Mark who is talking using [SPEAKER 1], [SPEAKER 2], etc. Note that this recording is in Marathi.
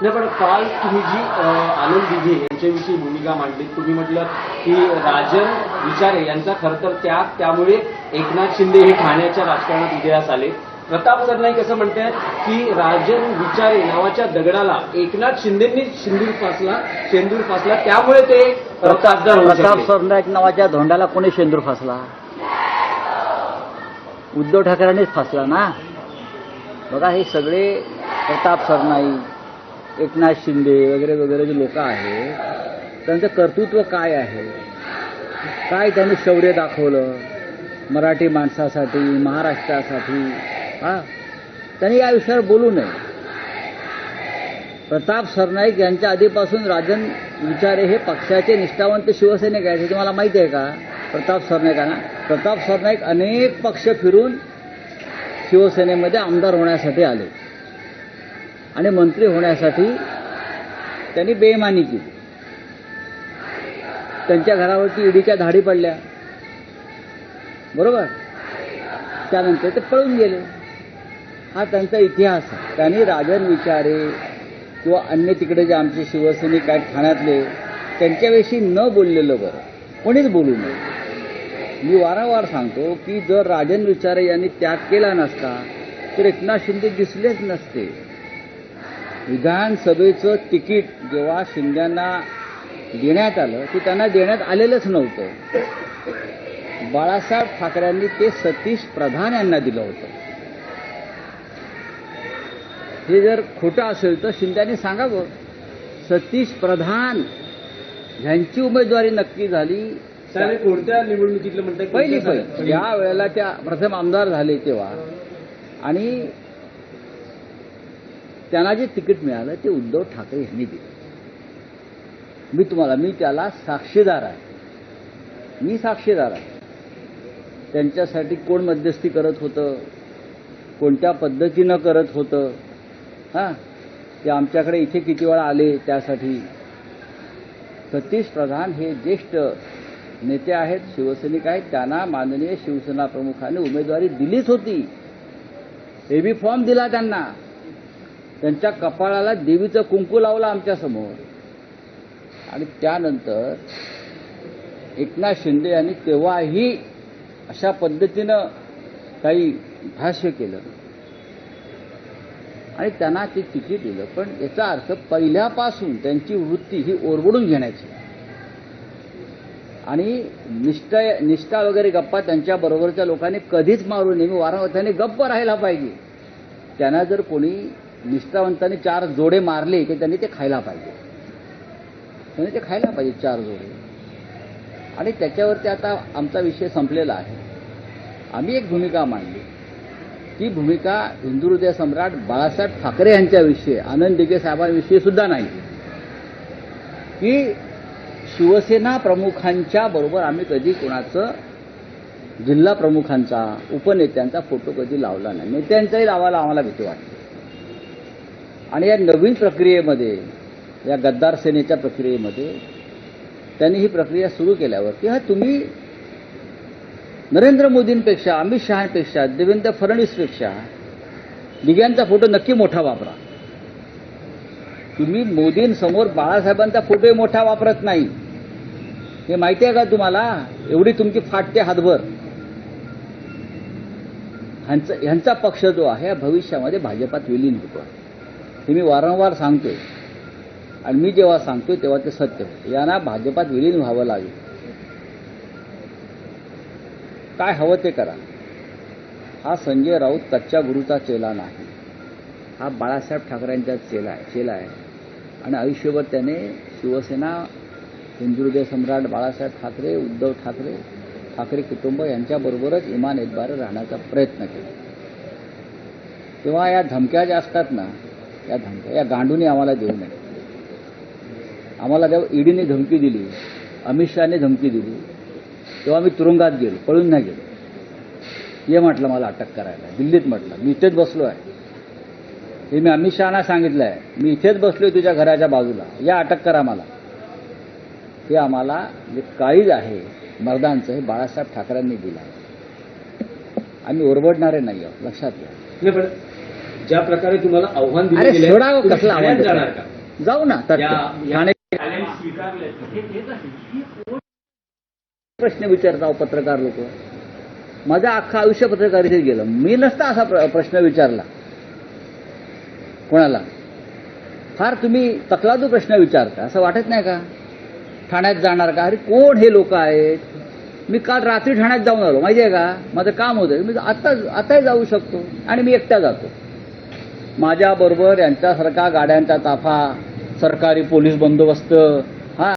[SPEAKER 1] नाही पण काल तुम्ही जी आनंद दिघे यांच्याविषयी भूमिका मांडली तुम्ही म्हटलं की राजन विचारे यांचा खरं तर त्याग त्यामुळे एकनाथ शिंदे हे ठाण्याच्या राजकारणात उदयास आले. प्रताप सरनाईक असं म्हणतात की राजन विचारे नावाच्या दगडाला एकनाथ शिंदेंनी सिंदूर फासला शेंदूर फासला त्यामुळे ते खासदार
[SPEAKER 2] प्रताप. सरनाईक नावाच्या धोंडाला कोणी शेंदूर फासला? उद्धव ठाकरेंनीच फासला ना? बघा हे सगळे प्रताप सरनाईक एकनाथ शिंदे वगैरे वगैरे जे लोक आहेत त्यांचं कर्तृत्व काय आहे? काय त्यांनी शौर्य दाखवलं मराठी माणसासाठी महाराष्ट्रासाठी? हा? त्यांनी या विषयावर बोलू नये. प्रताप सरनाईक यांच्या आधीपासून राजन विचारे हे पक्षाचे निष्ठावंत शिवसैनिक आहेत हे तुम्हाला माहिती आहे का? प्रताप सरनाईकांना प्रताप सरनाईक अनेक पक्ष फिरून शिवसेनेमध्ये आमदार होण्यासाठी आले. आणि मंत्री होण्यासाठी त्यांनी बेमानी केली. त्यांच्या घरावरती ईडीच्या धाडी पडल्या. बरोबर? त्यानंतर ते पळून गेले. हा त्यांचा इतिहास आहे. त्यांनी राजन विचारे किंवा अन्य तिकडे जे आमचे शिवसैनिक आहेत ठाण्यातले त्यांच्याविषयी न बोललेलं बरं. कोणीच बोलू नये. मी वारंवार सांगतो की जर राजन विचारे यांनी त्याग केला नसता तर एकनाथ शिंदे दिसलेच नसते. विधानसभेचं तिकीट जेव्हा शिंद्यांना देण्यात आलं ते त्यांना देण्यात आलेलंच नव्हतं. बाळासाहेब ठाकरेंनी ते सतीश प्रधान यांना दिलं होतं. हे जर खोटं असेल तर शिंद्यांनी सांगावं. सतीश प्रधान ह्यांची उमेदवारी नक्की झाली.
[SPEAKER 1] कोणत्या निवडणुकीतलं म्हणताय?
[SPEAKER 2] पहिली पहिली? ज्या वेळेला त्या प्रथम आमदार झाले तेव्हा. आणि त्यांना जे तिकीट मिळालं ते उद्धव ठाकरे यांनी दिलं. मी तुम्हाला मी त्याला साक्षीदार आहे. मी साक्षीदार आहे. त्यांच्यासाठी कोण मध्यस्थी करत होतं? कोणत्या पद्धतीनं करत होतं? हां? ते आमच्याकडे इथे किती वेळा आले त्यासाठी? सतीश प्रधान हे ज्येष्ठ नेते आहेत शिवसैनिक आहेत. त्यांना माननीय शिवसेना प्रमुखाने उमेदवारी दिलीच होती. एबी फॉर्म दिला त्यांना. त्यांच्या कपाळाला देवीचं कुंकू लावलं आमच्यासमोर आणि त्यानंतर एकनाथ शिंदे यांनी तेव्हाही अशा पद्धतीनं काही भाष्य केलं. आणि त्यांना ते तिकीट दिलं. पण याचा अर्थ पहिल्यापासून त्यांची वृत्ती ही ओरबडून घेण्याची. आणि निष्ठा निष्ठा वगैरे गप्पा त्यांच्या बरोबरच्या लोकांनी कधीच मारू नये. मी वारंवार त्यांनी गप्प राहायला पाहिजे. त्यांना जर कोणी निष्ठावंतांनी चार जोडे मारले की त्यांनी ते खायला पाहिजे. त्यांनी ते खायला पाहिजे चार जोडे. आणि त्याच्यावरती आता आमचा विषय संपलेला आहे. आम्ही एक भूमिका मांडली. ती भूमिका हिंदू हृदय सम्राट बाळासाहेब ठाकरे यांच्याविषयी आनंद दिगे साहेबांविषयी सुद्धा नाही. की शिवसेना प्रमुखांच्या बरोबर आम्ही कधी कोणाचं जिल्हा प्रमुखांचा उपनेत्यांचा फोटो कधी लावला नाही. नेत्यांचाही लावायला आम्हाला भीती वाटते. आणि या नवीन प्रक्रियेमध्ये या गद्दार सेनेच्या प्रक्रियेमध्ये त्यांनी ही प्रक्रिया सुरू केल्यावरती हा तुम्ही नरेंद्र मोदींपेक्षा अमित शहापेक्षा देवेंद्र फडणवीसपेक्षा दिघ्यांचा फोटो नक्की मोठा वापरा. तुम्ही मोदींसमोर बाळासाहेबांचा फोटोही मोठा वापरत नाही. हे माहिती आहे का तुम्हाला? एवढी तुमची फाटते हातभर. ह्यांचा ह्यांचा पक्ष जो आहे भविष्यामध्ये भाजपात विलीन होतो. हे मी वारंवार सांगतोय. आणि मी जेव्हा सांगतोय तेव्हा ते सत्य यांना भाजपात विलीन व्हावं लागेल. काय हवं ते करा. हा संजय राऊत कच्च्या गुरुचा चेला नाही. हा बाळासाहेब ठाकरेंचा चेला आहे चेला आहे. आणि आयुष्यभर त्याने शिवसेना हिंदुहृदय सम्राट बाळासाहेब ठाकरे उद्धव ठाकरे ठाकरे कुटुंब यांच्याबरोबरच इमान एतबारे राहण्याचा प्रयत्न केला. तेव्हा या धमक्या ज्या असतात ना या धमक्या या गांडूने आम्हाला देऊ नये. आम्हाला जेव्हा ईडीने धमकी दिली अमित शहाने धमकी दिली. तेव्हा मी तुरुंगात गेलो पळून नाही गेलो. ये म्हटलं मला अटक करायला दिल्लीत म्हटलं. मी इथेच बसलो आहे. हे मी अमित शहाना सांगितलं आहे. मी इथेच बसलोय तुझ्या घराच्या बाजूला. या अटक करा मला. हे आम्हाला जे काळीज आहे मर्दांचं हे बाळासाहेब ठाकरेंनी दिलं आहे. आम्ही ओरबडणारे नाही आहोत लक्षात घ्या.
[SPEAKER 1] ज्या प्रकारे तुम्हाला आव्हान दिले
[SPEAKER 2] कसला आवाज
[SPEAKER 1] जाणार का?
[SPEAKER 2] जाऊ ना तर
[SPEAKER 1] हे. ही
[SPEAKER 2] प्रश्न विचारता पत्रकार लोक. माझं अख्खं आयुष्य पत्रकारितेत गेलं. मी नसता असा प्र- प्रश्न विचारला. कोणाला? फार तुम्ही तकलादू प्रश्न विचारता. असं वाटत नाही का? ठाण्यात जाणार का? अरे कोण हे लोक आहेत? मी काल रात्री ठाण्यात जाऊन आलो. माहिती आहे का? माझं काम होतं. मी आता आताही जाऊ शकतो आणि मी एकटा जातो. माझ्याबरोबर यांच्यासारखा गाड्यांचा ताफा सरकारी पोलीस बंदोबस्त